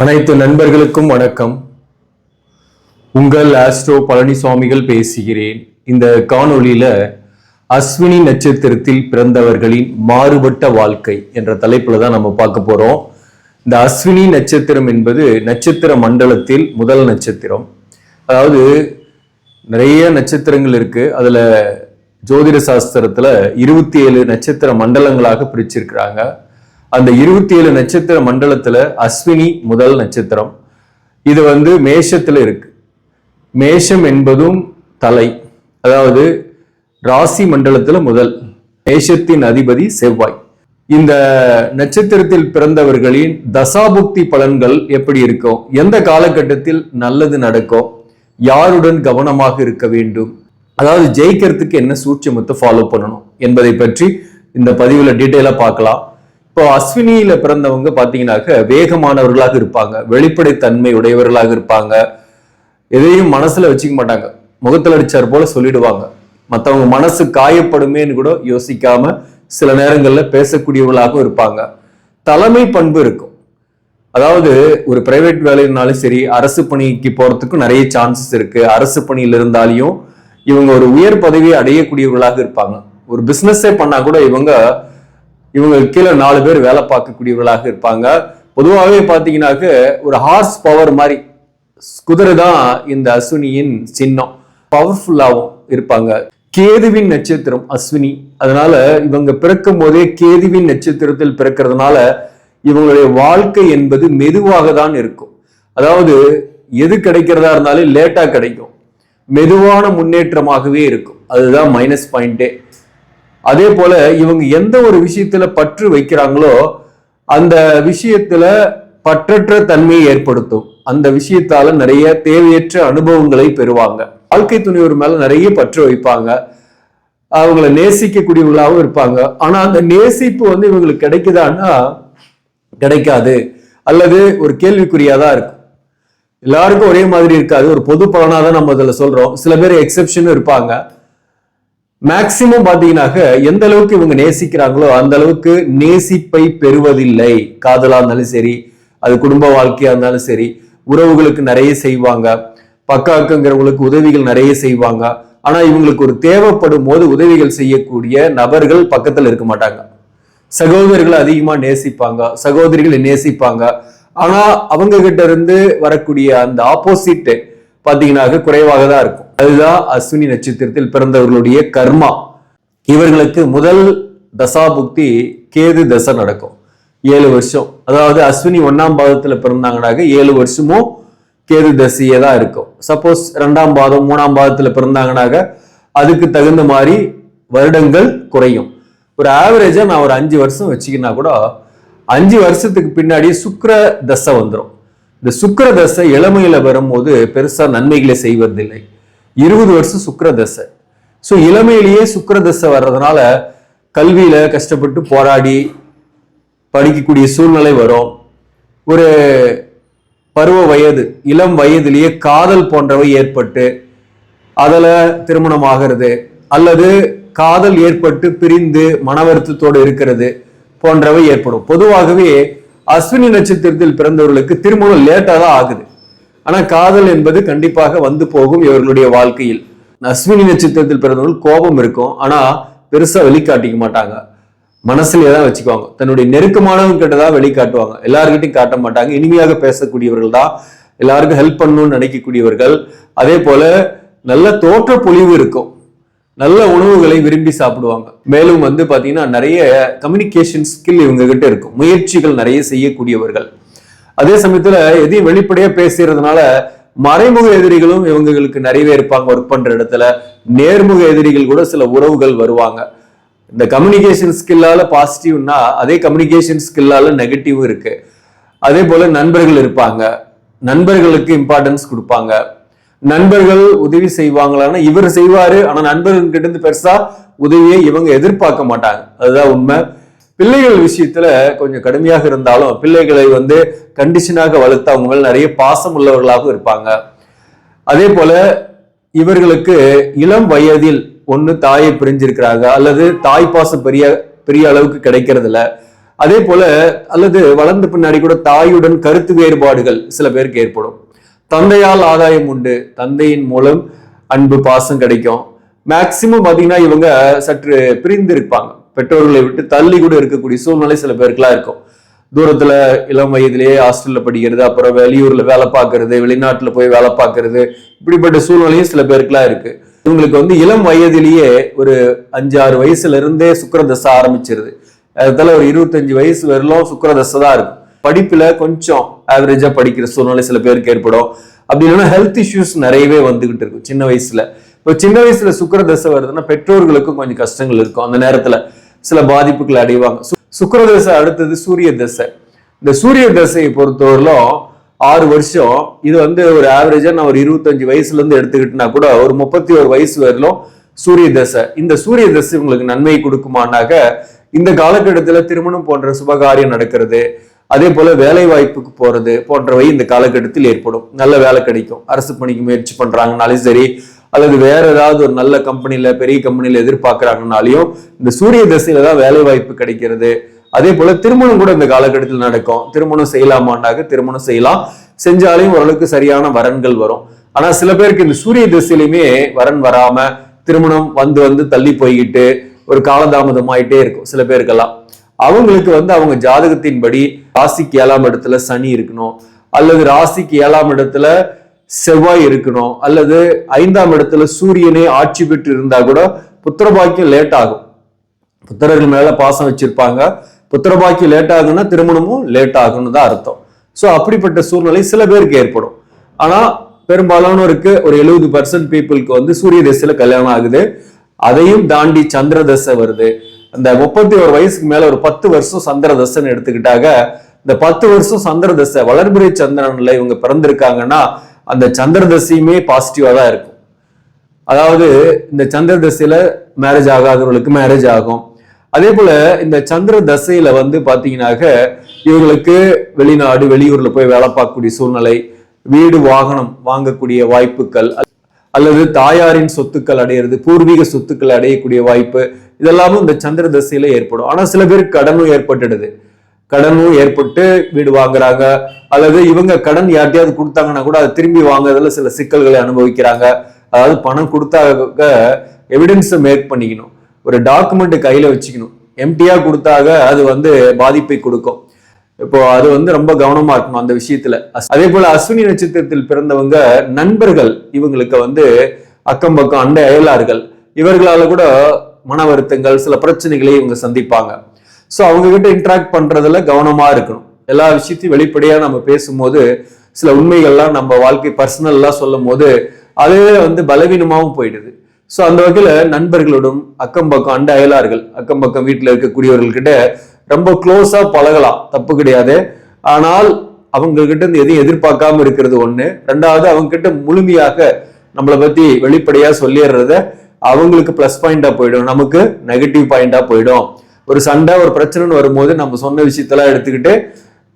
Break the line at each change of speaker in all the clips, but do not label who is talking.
அனைத்து நண்பர்களுக்கும் வணக்கம். உங்கள் ஆஸ்ட்ரோ பழனிசுவாமிகள் பேசுகிறேன். இந்த காணொளியில அஸ்வினி நட்சத்திரத்தில் பிறந்தவர்களின் மாறுபட்ட வாழ்க்கை என்ற தலைப்புல தான் நம்ம பார்க்க போறோம். இந்த அஸ்வினி நட்சத்திரம் என்பது நட்சத்திர மண்டலத்தில் முதல் நட்சத்திரம். அதாவது நிறைய நட்சத்திரங்கள் இருக்கு. அதுல ஜோதிட சாஸ்திரத்துல இருபத்தி ஏழு நட்சத்திர மண்டலங்களாக பிரிச்சிருக்கிறாங்க. அந்த இருபத்தி ஏழு நட்சத்திர மண்டலத்துல அஸ்வினி முதல் நட்சத்திரம். இது வந்து மேஷத்துல இருக்கு. மேஷம் என்பதும் தலை. அதாவது ராசி மண்டலத்துல முதல். மேஷத்தின் அதிபதி செவ்வாய். இந்த நட்சத்திரத்தில் பிறந்தவர்களின் தசாபுக்தி பலன்கள் எப்படி இருக்கும்? எந்த காலகட்டத்தில் நல்லது நடக்கும்? யாருடன் கவனமாக இருக்க வேண்டும்? அதாவது ஜெயிக்கிறதுக்கு என்ன சூட்சமத்தை ஃபாலோ பண்ணணும்? என்பதை பற்றி இந்த பதிவுல டீட்டெயிலா பார்க்கலாம். இப்போ அஸ்வினியில பிறந்தவங்க பாத்தீங்கன்னாக்க வேகமானவர்களாக இருப்பாங்க வெளிப்படைத்தன்மை உடையவர்களாக இருப்பாங்க. எதையும் மனசுல வச்சுக்க மாட்டாங்க. முகத்துல அடிச்சார் போல சொல்லிடுவாங்க. மற்றவங்க மனசு காயப்படுமேன்னு கூட யோசிக்காம சில நேரங்கள்ல பேசக்கூடியவர்களாகவும் இருப்பாங்க. தலைமை பண்பு இருக்கும். அதாவது ஒரு பிரைவேட் வேலைனாலும் சரி அரசு பணிக்கு போறதுக்கும் நிறைய சான்சஸ் இருக்கு. அரசு பணியில் இருந்தாலையும் இவங்க ஒரு உயர் பதவியை அடையக்கூடியவர்களாக இருப்பாங்க. ஒரு பிசினஸே பண்ணா கூட இவங்க இவங்க கீழே நாலு பேர் வேலை பார்க்கக்கூடியவர்களாக இருப்பாங்க. பொதுவாகவே பார்த்தீங்கன்னாக்க ஒரு ஹார்ஸ் பவர் மாதிரி குதிரை தான் இந்த அஸ்வினியின் சின்னம். பவர்ஃபுல்லாகவும் இருப்பாங்க. கேதுவின் நட்சத்திரம் அஸ்வினி. அதனால இவங்க பிறக்கும் போதே கேதுவின் நட்சத்திரத்தில் பிறக்கிறதுனால இவங்களுடைய வாழ்க்கை என்பது மெதுவாக தான் இருக்கும். அதாவது எது கிடைக்கிறதா இருந்தாலும் லேட்டாக கிடைக்கும். மெதுவான முன்னேற்றமாகவே இருக்கும். அதுதான் மைனஸ் பாயிண்டே அதே போல இவங்க எந்த ஒரு விஷயத்துல பற்று வைக்கிறாங்களோ அந்த விஷயத்துல பற்றற்ற தன்மையை ஏற்படுத்தும். அந்த விஷயத்தால நிறைய தேவையற்ற அனுபவங்களை பெறுவாங்க. வாழ்க்கை துணிவர் மேல நிறைய பற்று வைப்பாங்க. அவங்கள நேசிக்கக்கூடியவங்களாகவும் இருப்பாங்க. ஆனா அந்த நேசிப்பு வந்து இவங்களுக்கு கிடைக்குதான்னா கிடைக்காது. அல்லது ஒரு கேள்விக்குறியாதான் இருக்கும். எல்லாருக்கும் ஒரே மாதிரி இருக்காது. ஒரு பொது பலனாதான் நம்ம இதுல சொல்றோம். சில பேர் எக்ஸெப்ஷனும் இருப்பாங்க. மேக்சிமம் பாத்தீங்கன்னாக்க எந்த அளவுக்கு இவங்க நேசிக்கிறாங்களோ அந்த அளவுக்கு நேசிப்பை பெறுவதில்லை. காதலா இருந்தாலும் சரி அது குடும்ப வாழ்க்கையா இருந்தாலும் சரி உறவுகளுக்கு நிறைய செய்வாங்க. பக்காக்குங்கிறவங்களுக்கு உதவிகள் நிறைய செய்வாங்க. ஆனா இவங்களுக்கு ஒரு தேவைப்படும் போது உதவிகள் செய்யக்கூடிய நபர்கள் பக்கத்துல இருக்க மாட்டாங்க. சகோதரர்களை அதிகமா நேசிப்பாங்க. சகோதரிகளை நேசிப்பாங்க. ஆனா அவங்க கிட்ட இருந்து வரக்கூடிய அந்த ஆப்போசிட் பார்த்தீங்கன்னாக்க குறைவாக தான் இருக்கும். அதுதான் அஸ்வினி நட்சத்திரத்தில் பிறந்தவர்களுடைய கர்மா. இவர்களுக்கு முதல் தசாபுக்தி கேது தசை நடக்கும். ஏழு வருஷம். அதாவது அஸ்வினி ஒன்னாம் பாதத்தில் பிறந்தாங்கனாக்க ஏழு வருஷமும் கேது தசையே தான் இருக்கும். சப்போஸ் ரெண்டாம் பாதம் மூணாம் பாதத்தில் பிறந்தாங்கனாக்க அதுக்கு தகுந்த மாதிரி வருடங்கள் குறையும். ஒரு ஆவரேஜா நான் ஒரு அஞ்சு வருஷம் வச்சுக்கினா கூட அஞ்சு வருஷத்துக்கு பின்னாடி சுக்கர தசை வந்துடும் இந்த சுக்கர தசை இளமையில வரும்போது பெருசா நன்மைகளை செய்வதில்லை. இருபது வருஷம் சுக்கர தசை ஸோ இளமையிலேயே சுக்கர தசை வர்றதுனால கல்வியில கஷ்டப்பட்டு போராடி படிக்கக்கூடிய சூழ்நிலை வரும். ஒரு பருவ வயது இளம் வயதிலேயே காதல் போன்றவை ஏற்பட்டு அதில் திருமணம் ஆகிறது அல்லது காதல் ஏற்பட்டு பிரிந்து மன வருத்தத்தோடு இருக்கிறது போன்றவை ஏற்படும். பொதுவாகவே அஸ்வினி நட்சத்திரத்தில் பிறந்தவர்களுக்கு திருமணம் லேட்டாக தான் ஆகுது. ஆனால் காதல் என்பது கண்டிப்பாக வந்து போகும் இவர்களுடைய வாழ்க்கையில். அஸ்வினி நட்சத்திரத்தில் பிறந்தவர்கள் கோபம் இருக்கும். ஆனால் பெருசாக வெளிக்காட்டிக்க மாட்டாங்க. மனசுலேயே தான் வச்சுக்குவாங்க. தன்னுடைய நெருக்கமானவங்க கிட்ட தான் வெளிக்காட்டுவாங்க. எல்லார்கிட்டையும் காட்ட மாட்டாங்க. இனிமையாக பேசக்கூடியவர்கள் தான். எல்லாருக்கும் ஹெல்ப் பண்ணணும்னு நினைக்கக்கூடியவர்கள். அதே போல நல்ல தோற்ற பொழிவு இருக்கும். நல்ல உணவுகளை விரும்பி சாப்பிடுவாங்க. மேலும் வந்து பார்த்தீங்கன்னா நிறைய கம்யூனிகேஷன் ஸ்கில் இவங்க கிட்ட இருக்கும். முயற்சிகள் நிறைய செய்யக்கூடியவர்கள். அதே சமயத்துல எதையும் வெளிப்படையா பேசுறதுனால மறைமுக எதிரிகளும் இவங்களுக்கு நிறையவே இருப்பாங்க ஒர்க் பண்ற இடத்துல. நேர்முக எதிரிகள் கூட சில உறவுகள் வருவாங்க. இந்த கம்யூனிகேஷன் ஸ்கில்லால பாசிட்டிவ்னா அதே கம்யூனிகேஷன் ஸ்கில்லால நெகட்டிவ் இருக்கு. அதே போல நண்பர்கள் இருப்பாங்க. நண்பர்களுக்கு இம்பார்ட்டன்ஸ் கொடுப்பாங்க. நண்பர்கள் உதவி செய்வாங்களான்னா இவர் செய்வாரு. ஆனா நண்பர்கள் இருந்து பெருசா உதவியை இவங்க எதிர்பார்க்க மாட்டாங்க. அதுதான் உண்மை. பிள்ளைகள் விஷயத்துல கொஞ்சம் கடுமையாக இருந்தாலும் பிள்ளைகளை வந்து கண்டிஷனாக வளர்த்து அவங்க மேல நிறைய பாசம் உள்ளவர்களாகவும் இருப்பாங்க. அதே போல இவர்களுக்கு இளம் வயதில் ஒன்று தாயை பிரிஞ்சிருக்கிறாங்க. அல்லது தாய் பாசம் பெரிய பெரிய அளவுக்கு கிடைக்கிறது இல்ல அதே போல அல்லது வளர்ந்த பின்னாடி கூட தாயுடன் கருத்து வேறுபாடுகள் சில பேருக்கு ஏற்படும். தந்தையால் ஆதாயம் உண்டு. தந்தையின் மூலம் அன்பு பாசம் கிடைக்கும். மேக்சிமம் பார்த்தீங்கன்னா இவங்க சற்று பிரிந்து இருப்பாங்க பெற்றோர்களை விட்டு தள்ளி கூட இருக்கக்கூடிய சூழ்நிலை சில பேருக்குலாம் இருக்கும். தூரத்துல இளம் வயதிலேயே ஹாஸ்டல்ல படிக்கிறது அப்புறம் வெளியூர்ல வேலை பார்க்கறது வெளிநாட்டுல போய் வேலை பார்க்கறது இப்படிப்பட்ட சூழ்நிலையும் சில பேருக்குலாம் இருக்கு. இவங்களுக்கு வந்து இளம் வயதிலேயே ஒரு அஞ்சாறு வயசுல இருந்தே சுக்கரதசை ஆரம்பிச்சிருது. அதனால ஒரு இருபத்தஞ்சு வயசு வரலும் சுக்கரதசை தான் இருக்கும் படிப்புல கொஞ்சம் ஆவரேஜா படிக்கிற சூழ்நிலை சில பேருக்கு ஏற்படும். அப்படி இல்லைன்னா ஹெல்த் இஷ்யூஸ் நிறையவே வந்துகிட்டு இருக்கும் சின்ன வயசுல. இப்போ சின்ன வயசுல சுக்கரதசை வருதுன்னா பெற்றோர்களுக்கும் கொஞ்சம் கஷ்டங்கள் இருக்கும். அந்த நேரத்துல சில பாதிப்புகளை அடைவாங்க. சுக்கர தசை அடுத்தது சூரிய தசை. இந்த சூரிய தசையை பொறுத்தவரையிலும் ஆறு வருஷம். இது வந்து ஒரு ஆவரேஜா நான் ஒரு இருபத்தஞ்சு வயசுல இருந்து எடுத்துக்கிட்டேன்னா கூட ஒரு முப்பத்தி ஒரு வயசு வரலும் சூரிய தசை. இந்த சூரிய தசை உங்களுக்கு நன்மை கொடுக்குமானாக்க இந்த காலகட்டத்துல திருமணம் போன்ற சுபகாரியம் நடக்கிறது. அதே போல வேலை வாய்ப்புக்கு போறது போன்றவை இந்த காலகட்டத்தில் ஏற்படும். நல்ல வேலை கிடைக்கும். அரசு பணிக்கு முயற்சி பண்றாங்கனாலும் சரி அல்லது வேற ஏதாவது ஒரு நல்ல கம்பெனில பெரிய கம்பெனியில எதிர்பார்க்கறாங்கனாலையும் இந்த சூரிய தசையில தான் வேலை வாய்ப்பு கிடைக்கிறது. அதே போல திருமணம் கூட இந்த காலகட்டத்தில் நடக்கும். திருமணம் செய்யலாமாண்டாக திருமணம் செய்யலாம். செஞ்சாலையும் ஓரளவுக்கு சரியான வரன்கள் வரும். ஆனா சில பேருக்கு இந்த சூரிய திசையிலுமே வரன் வராம திருமணம் வந்து வந்து தள்ளி போய்கிட்டு ஒரு காலதாமதம் ஆயிட்டே இருக்கும். சில பேருக்கெல்லாம். அவங்களுக்கு வந்து அவங்க ஜாதகத்தின்படி ராசிக்கு ஏழாம் இடத்துல சனி இருக்கணும் அல்லது ராசிக்கு ஏழாம் இடத்துல செவ்வாய் இருக்கணும் அல்லது ஐந்தாம் இடத்துல சூரியனே ஆட்சி பெற்று இருந்தா கூட புத்திரபாக்கியம் லேட் ஆகும். புத்திரர்கள் மேல பாசம் வச்சிருப்பாங்க. புத்திரபாக்கியம் லேட் ஆகுன்னா திருமணமும் லேட் ஆகும்னு தான் அர்த்தம். ஸோ அப்படிப்பட்ட சூழ்நிலை சில பேருக்கு ஏற்படும். ஆனா பெரும்பாலானோருக்கு ஒரு எழுபது பர்சன்ட் பீப்புளுக்கு வந்து சூரிய தசையில கல்யாணம் ஆகுது. அதையும் தாண்டி சந்திர தசை வருது. அந்த முப்பத்தி ஒரு வயசுக்கு மேல ஒரு பத்து வருஷம் சந்திர தசைன்னு எடுத்துக்கிட்டாக இந்த பத்து வருஷம் சந்திர தசை வளர்பிறை சந்திரன்ல இவங்க பிறந்திருக்காங்கன்னா அந்த சந்திர தசையுமே பாசிட்டிவா தான் இருக்கும். அதாவது இந்த சந்திர தசையில மேரேஜ் ஆகாதவர்களுக்கு மேரேஜ் ஆகும். அதே போல இந்த சந்திர தசையில வந்து பாத்தீங்கன்னாக்க இவங்களுக்கு வெளிநாடு வெளியூர்ல போய் வேலை பார்க்கக்கூடிய சூழ்நிலை வீடு வாகனம் வாங்கக்கூடிய வாய்ப்புகள் அல்லது தாயாரின் சொத்துக்கள் அடையிறது பூர்வீக சொத்துக்கள் அடையக்கூடிய வாய்ப்பு இதெல்லாமும் இந்த சந்திர தசையில ஏற்படும். ஆனா சில பேருக்கு கடனும் ஏற்பட்டுடுது. கடனும் ஏற்பட்டு வீடு வாங்குறாங்க அல்லது இவங்க கடன் யார்ட்டையாவது கொடுத்தாங்கன்னா கூட அதை திரும்பி வாங்குறதுல சில சிக்கல்களை அனுபவிக்கிறாங்க. அதாவது பணம் கொடுத்தாக எவிடன்ஸை மேக் பண்ணிக்கணும். ஒரு டாக்குமெண்ட் கையில வச்சுக்கணும். எம்டியா கொடுத்தாக அது வந்து பாதிப்பை கொடுக்கும். இப்போ அது வந்து ரொம்ப கவனமா இருக்கணும் அந்த விஷயத்துல. அஸ்- அதே போல அஸ்வினி நட்சத்திரத்தில் பிறந்தவங்க நண்பர்கள் இவங்களுக்கு வந்து அக்கம் பக்கம் அண்டை அயலார்கள். இவர்களால கூட மன வருத்தங்கள் சில பிரச்சனைகளை இவங்க சந்திப்பாங்க. ஸோ அவங்க கிட்ட இன்ட்ராக்ட் பண்றதுல கவனமா இருக்கணும். எல்லா விஷயத்தையும் வெளிப்படையா நம்ம பேசும்போது சில உண்மைகள்லாம் நம்ம வாழ்க்கை பர்சனல்லாம் சொல்லும் போது அதுவே வந்து பலவீனமாகவும் போயிடுது. ஸோ அந்த வகையில் நண்பர்களோடும் அக்கம் பக்கம் அண்ட அயலார்கள் அக்கம் பக்கம் வீட்டில் இருக்கக்கூடியவர்கள்கிட்ட ரொம்ப க்ளோஸா பழகலாம். தப்பு கிடையாது. ஆனால் அவங்க கிட்ட இருந்து எதையும் எதிர்பார்க்காம இருக்கிறது ஒண்ணு. ரெண்டாவது அவங்க கிட்ட முழுமையாக நம்மளை பத்தி வெளிப்படையா சொல்லிடுறத அவங்களுக்கு ப்ளஸ் பாயிண்டா போயிடும். நமக்கு நெகட்டிவ் பாயிண்டா போயிடும். ஒரு சண்டை ஒரு பிரச்சனைன்னு வரும்போது நம்ம சொன்ன விஷயத்தெல்லாம் எடுத்துக்கிட்டு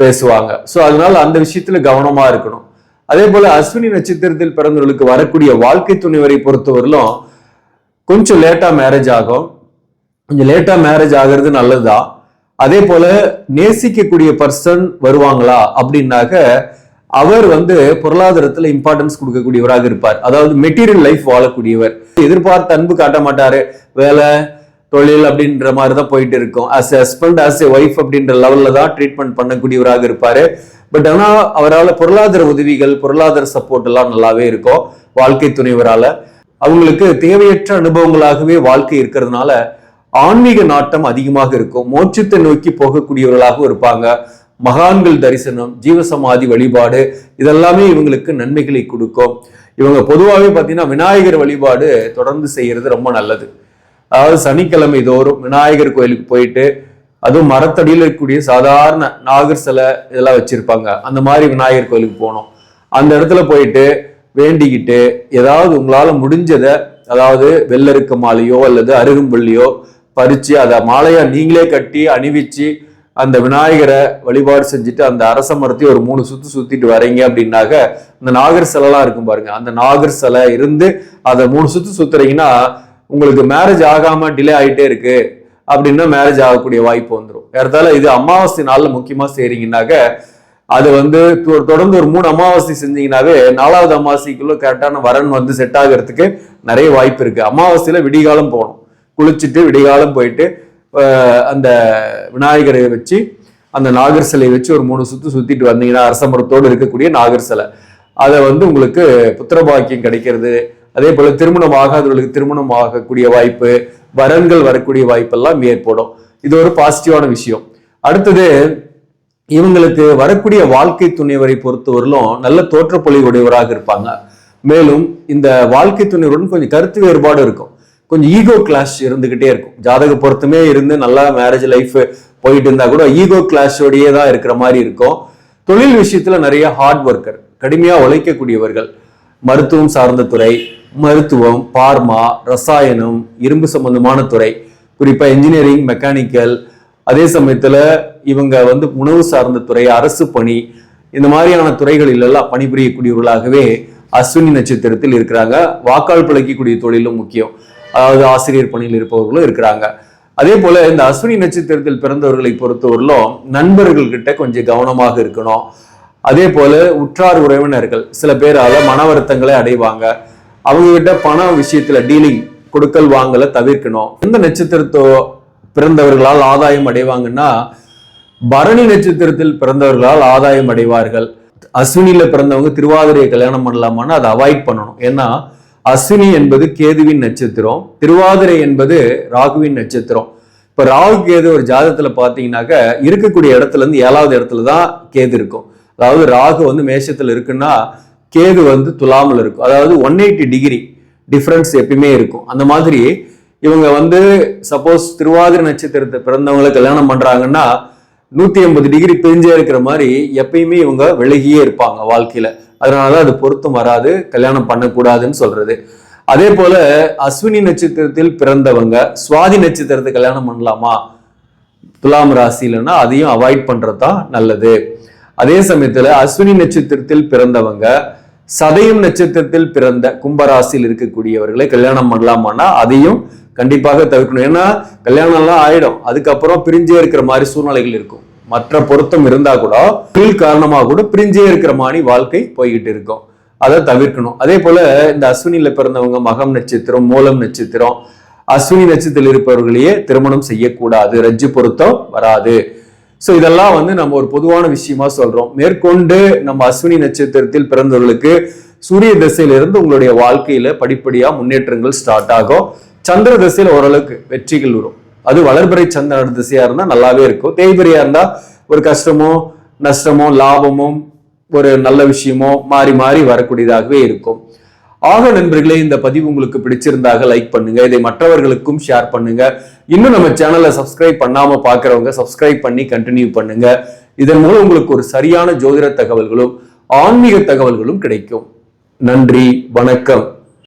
பேசுவாங்க. ஸோ அதனால அந்த விஷயத்துல கவனமா இருக்கணும். அதே போல அஸ்வினி நட்சத்திரத்தில் பிறந்தவர்களுக்கு வரக்கூடிய வாழ்க்கை துணைவரை பொறுத்தவரையிலும் கொஞ்சம் லேட்டா மேரேஜ் ஆகும். கொஞ்சம் லேட்டா மேரேஜ் ஆகிறது நல்லதுதான். அதே போல நேசிக்கக்கூடிய பர்சன் வருவாங்களா? அப்படின்னாக்க அவர் வந்து பொருளாதாரத்துல இம்பார்ட்டன்ஸ் கொடுக்கக்கூடியவராக இருப்பார். அதாவது மெட்டீரியல் லைஃப் வாழக்கூடியவர். எதிர்பார்த்த அன்பு காட்ட மாட்டாரு. வேலை தொழில் அப்படின்ற மாதிரி தான் போயிட்டு இருக்கும். As a husband as a wife அப்படின்ற லெவல்ல தான் ட்ரீட்மெண்ட் பண்ணக்கூடியவராக இருப்பாரு. பட் ஆனால் அவரால் பொருளாதார உதவிகள் பொருளாதார சப்போர்ட் எல்லாம் நல்லாவே இருக்கும். வாழ்க்கை துணைவரால். அவங்களுக்கு தேவையற்ற அனுபவங்களாகவே வாழ்க்கை இருக்கிறதுனால ஆன்மீக நாட்டம் அதிகமாக இருக்கும். மோட்சத்தை நோக்கி போகக்கூடியவர்களாகவும் இருப்பாங்க. மகான்கள் தரிசனம் ஜீவசமாதி வழிபாடு இதெல்லாமே இவங்களுக்கு நன்மைகளை கொடுக்கும். இவங்க பொதுவாகவே பார்த்தீங்கன்னா விநாயகர் வழிபாடு தொடர்ந்து செய்யறது ரொம்ப நல்லது. அதாவது சனிக்கிழமை தோறும் விநாயகர் கோயிலுக்கு போயிட்டு அதுவும் மரத்தடியில் இருக்கக்கூடிய சாதாரண நாகர் சிலை இதெல்லாம் வச்சிருப்பாங்க. அந்த மாதிரி விநாயகர் கோயிலுக்கு போனோம் அந்த இடத்துல போயிட்டு வேண்டிக்கிட்டு ஏதாவது உங்களால் முடிஞ்சதை அதாவது வெள்ளருக்க மாலையோ அல்லது அருகம்புல்லியோ பறித்து அதை மாலையை நீங்களே கட்டி அணிவிச்சு அந்த விநாயகரை வழிபாடு செஞ்சுட்டு அந்த அரச மரத்தை ஒரு மூணு சுத்து சுத்திட்டு வரீங்க அப்படின்னாக்க இந்த நாகர் சிலைலாம் இருக்கும் பாருங்க. அந்த நாகர் சிலை இருந்து அதை மூணு சுத்து சுத்துறீங்கன்னா உங்களுக்கு மேரேஜ் ஆகாம டிலே ஆகிட்டே இருக்கு. அப்படின்னா மேரேஜ் ஆகக்கூடிய வாய்ப்பு வந்துடும் ஏறத்தால இது அமாவாசை நாளில் முக்கியமாக செய்றீங்கன்னாக்க அது வந்து தொடர்ந்து ஒரு மூணு அமாவாசை செஞ்சீங்கன்னாவே நாலாவது அமாவாசைக்குள்ள கரெக்டான வரன் வந்து செட் ஆகிறதுக்கு நிறைய வாய்ப்பு இருக்கு. அமாவாசையில விடிகாலம் போகணும். குளிச்சுட்டு விடிகாலம் போயிட்டு அந்த விநாயகரை வச்சு அந்த நாகர் சிலையை வச்சு ஒரு மூணு சுத்து சுத்திட்டு வந்தீங்கன்னா அரசமரத்தோடு இருக்கக்கூடிய நாகர் சிலை. அதை வந்து உங்களுக்கு புத்திரபாக்கியம் கிடைக்கிறது. அதே போல திருமணம் ஆகாதவர்களுக்கு திருமணம் ஆகக்கூடிய வாய்ப்பு வரன்கள் வரக்கூடிய வாய்ப்பெல்லாம் ஏற்படும். இது ஒரு பாசிட்டிவான விஷயம். அடுத்தது இவங்களுக்கு வரக்கூடிய வாழ்க்கை துணைவரை பொறுத்தவரையிலும் நல்ல தோற்றப்பொழிவுடையவராக இருப்பாங்க. மேலும் இந்த வாழ்க்கை துணைவருடன் கொஞ்சம் கருத்து வேறுபாடு இருக்கும். கொஞ்சம் ஈகோ கிளாஷ் இருந்துகிட்டே இருக்கும். ஜாதக பொருத்தமே இருந்து நல்லா மேரேஜ் லைஃப் போயிட்டு இருந்தா கூட ஈகோ கிளாஷோடையே தான் இருக்கிற மாதிரி இருக்கும். தொழில் விஷயத்துல நிறைய ஹார்ட் ஒர்க்கர் கடுமையா உழைக்கக்கூடியவர்கள் மருத்துவம் சார்ந்த துறை மருத்துவம் பார்மா ரசாயனம் இரும்பு சம்பந்தமான துறை குறிப்பா இன்ஜினியரிங் மெக்கானிக்கல் அதே சமயத்துல இவங்க வந்து உணவு சார்ந்த துறை அரசு பணி இந்த மாதிரியான துறைகளிலெல்லாம் பணிபுரியக்கூடியவர்களாகவே அஸ்வினி நட்சத்திரத்தில் இருக்கிறாங்க. வாக்காள் பிழைக்கக்கூடிய தொழிலும் முக்கியம். அதாவது ஆசிரியர் பணியில் இருப்பவர்களும் இருக்கிறாங்க. அதே போல இந்த அஸ்வினி நட்சத்திரத்தில் பிறந்தவர்களை பொறுத்தவரையிலும் நண்பர்கள் கிட்ட கொஞ்சம் கவனமாக இருக்கணும். அதே போல உற்றார் உறவினர்கள் சில பேரால மன வருத்தங்களை அடைவாங்க. அவங்க கிட்ட பண விஷயத்துல டீலிங் கொடுக்கல் வாங்கல தவிர்க்கணும். எந்த நட்சத்திரத்தோ பிறந்தவர்களால் ஆதாயம் அடைவாங்கன்னா பரணி நட்சத்திரத்தில் பிறந்தவர்களால் ஆதாயம் அடைவார்கள். அஸ்வினியில பிறந்தவங்க திருவாதிரையை கல்யாணம் பண்ணலாமான்னு அதை அவாய்ட் பண்ணணும். ஏன்னா அஸ்வினி என்பது கேதுவின் நட்சத்திரம் திருவாதிரை என்பது ராகுவின் நட்சத்திரம். இப்போ ராகு கேது ஒரு ஜாதகத்தில் பார்த்தீங்கன்னாக்க இருக்கக்கூடிய இடத்துல இருந்து ஏழாவது இடத்துல தான் கேது இருக்கும். அதாவது ராகு வந்து மேஷத்தில் இருக்குன்னா கேது வந்து துலாமல் இருக்கும். அதாவது ஒன் எயிட்டி டிகிரி டிஃப்ரென்ஸ் எப்பயுமே இருக்கும். அந்த மாதிரி இவங்க வந்து சப்போஸ் திருவாதிரை நட்சத்திரத்தை பிறந்தவங்களை கல்யாணம் பண்ணுறாங்கன்னா நூத்தி எண்பது டிகிரி பிரிஞ்சே இருக்கிற மாதிரி எப்பயுமே இவங்க விலகியே இருப்பாங்க வாழ்க்கையில. அதனாலதான் அது பொருத்தம் வராது கல்யாணம் பண்ணக்கூடாதுன்னு சொல்றது. அதே போல அஸ்வினி நட்சத்திரத்தில் பிறந்தவங்க சுவாதி நட்சத்திரத்தை கல்யாணம் பண்ணலாமா? துலாம் ராசிலன்னா அதையும் அவாய்ட் பண்றது தான் நல்லது. அதே சமயத்துல அஸ்வினி நட்சத்திரத்தில் பிறந்தவங்க சதயம் நட்சத்திரத்தில் பிறந்த கும்பராசியில் இருக்கக்கூடியவர்களை கல்யாணம் பண்ணலாமான்னா அதையும் கண்டிப்பாக தவிர்க்கணும். ஏன்னா கல்யாணம் எல்லாம் ஆயிடும். அதுக்கப்புறம் பிரிஞ்சே இருக்கிற மாதிரி சூழ்நிலைகள் இருக்கும். மற்ற பொருத்தம் இருந்தா கூட தொழில் காரணமாக கூட பிரிஞ்சே இருக்கிற மாதிரி வாழ்க்கை போய்கிட்டு இருக்கும். அதை தவிர்க்கணும். அதே போல இந்த அஸ்வினியில பிறந்தவங்க மகம் நட்சத்திரம் மூலம் நட்சத்திரம் அஸ்வினி நட்சத்திரத்தில் இருப்பவர்களையே திருமணம் செய்யக்கூடாது. ரஜ்ஜு பொருத்தம் வராது. ஸோ இதெல்லாம் வந்து நம்ம ஒரு பொதுவான விஷயமா சொல்றோம். மேற்கொண்டு நம்ம அஸ்வினி நட்சத்திரத்தில் பிறந்தவர்களுக்கு சூரிய திசையிலிருந்து உங்களுடைய வாழ்க்கையில படிப்படியா முன்னேற்றங்கள் ஸ்டார்ட் ஆகும். சந்திர திசையில ஓரளவுக்கு வெற்றிகள் வரும். அது வளர்பிறை சந்திர திசையா இருந்தா நல்லாவே இருக்கும். தேய்பிரியா இருந்தா ஒரு கஷ்டமோ நஷ்டமோ லாபமும் ஒரு நல்ல விஷயமோ மாறி மாறி வரக்கூடியதாகவே இருக்கும். ஆக நண்பர்களே இந்த பதிவு உங்களுக்கு பிடிச்சிருந்தாக லைக் பண்ணுங்க. இதை மற்றவர்களுக்கும் ஷேர் பண்ணுங்க. இன்னும் நம்ம சேனலை சப்ஸ்கிரைப் பண்ணாம பாக்குறவங்க சப்ஸ்கிரைப் பண்ணி கண்டினியூ பண்ணுங்க. இதன் மூலம் உங்களுக்கு ஒரு சரியான ஜோதிட தகவல்களும் ஆன்மீக தகவல்களும் கிடைக்கும். நன்றி வணக்கம்.